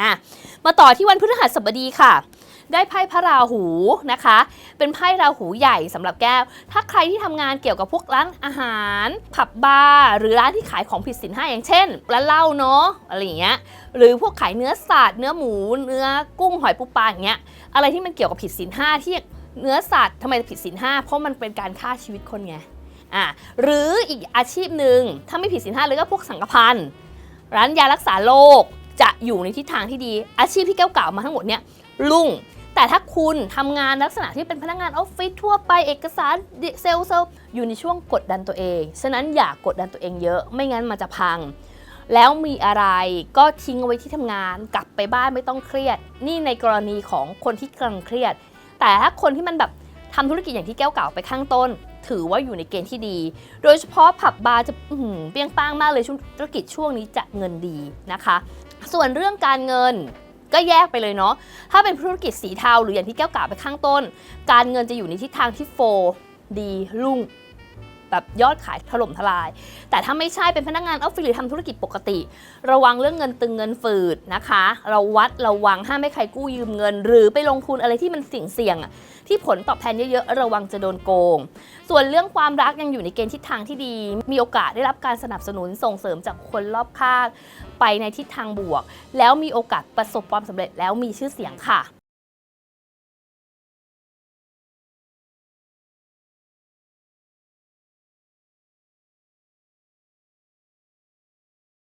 อะมาต่อที่วันพฤหัสบดีค่ะ ได้ไพ่พระราหูนะคะ เป็นไพ่ราหูใหญ่สำหรับแก้ว ถ้าใครที่ทำงานเกี่ยวกับพวกร้านอาหาร ผับบาร์หรือร้านที่ขายของผิดศีลห้าอย่างเช่นร้านเหล้าเนาะอะไรอย่างเงี้ยหรือพวกขายเนื้อสัตว์เนื้อหมูเนื้อกุ้งหอยปูปลาอย่างเงี้ยอะไรที่มันเกี่ยวกับผิดศีลห้าที่เนื้อสัตว์ทำไมผิดศีลห้าเพราะมันเป็นการฆ่าชีวิตคนไงอะหรืออีกอาชีพหนึ่งถ้าไม่ผิดศีลห้าเลยก็พวกสังฆพันธ์ร้านยารักษาโรค จะอยู่ในทิศทางที่ดี อาชีพที่แก้วกล่าวมาทั้งหมดเนี่ยรุ่ง แต่ถ้าคุณทำงานลักษณะที่เป็นพนักงานออฟฟิศทั่วไปเอกสารเซลล์เซลล์อยู่ในช่วงกดดันตัวเอง ฉะนั้นอย่ากกดดันตัวเองเยอะ ไม่งั้นมันจะพัง แล้วมีอะไรก็ทิ้งเอาไว้ที่ทำงาน กลับไปบ้านไม่ต้องเครียด นี่ในกรณีของคนที่กำลังเครียด แต่ถ้าคนที่มันแบบทำธุรกิจอย่างที่แก้วกล่าวไปข้างต้น ถือว่าอยู่ในเกณฑ์ที่ดี โดยเฉพาะผับบาร์จะเปี้ยงป้างมากเลยช่วงธุรกิจช่วงนี้จะเงินดีนะคะ ส่วนเรื่องการเงินก็แยกไปเลยเนาะ ถ้าเป็นธุรกิจสีเทาหรืออย่างที่แก้วกล่าวไปข้างต้น การเงินจะอยู่ในทิศทางที่โฟดีลุ่ง แบบยอดขายถล่มทลาย แต่ถ้าไม่ใช่เป็นพนักงานออฟฟิศหรือทำธุรกิจปกติ ระวังเรื่องเงินตึงเงินฝืดนะคะ เราวัดระวังห้ามไม่ใครกู้ยืมเงิน หรือไปลงทุนอะไรที่มันเสี่ยงๆอะที่ผลตอบแทนเยอะๆระวังจะโดนโกง ส่วนเรื่องความรักยังอยู่ในเกณฑ์ทิศทางที่ดี มีโอกาสได้รับการสนับสนุนส่งเสริมจากคนรอบข้างไปในทิศทางบวก แล้วมีโอกาสประสบความสำเร็จแล้วมีชื่อเสียงค่ะ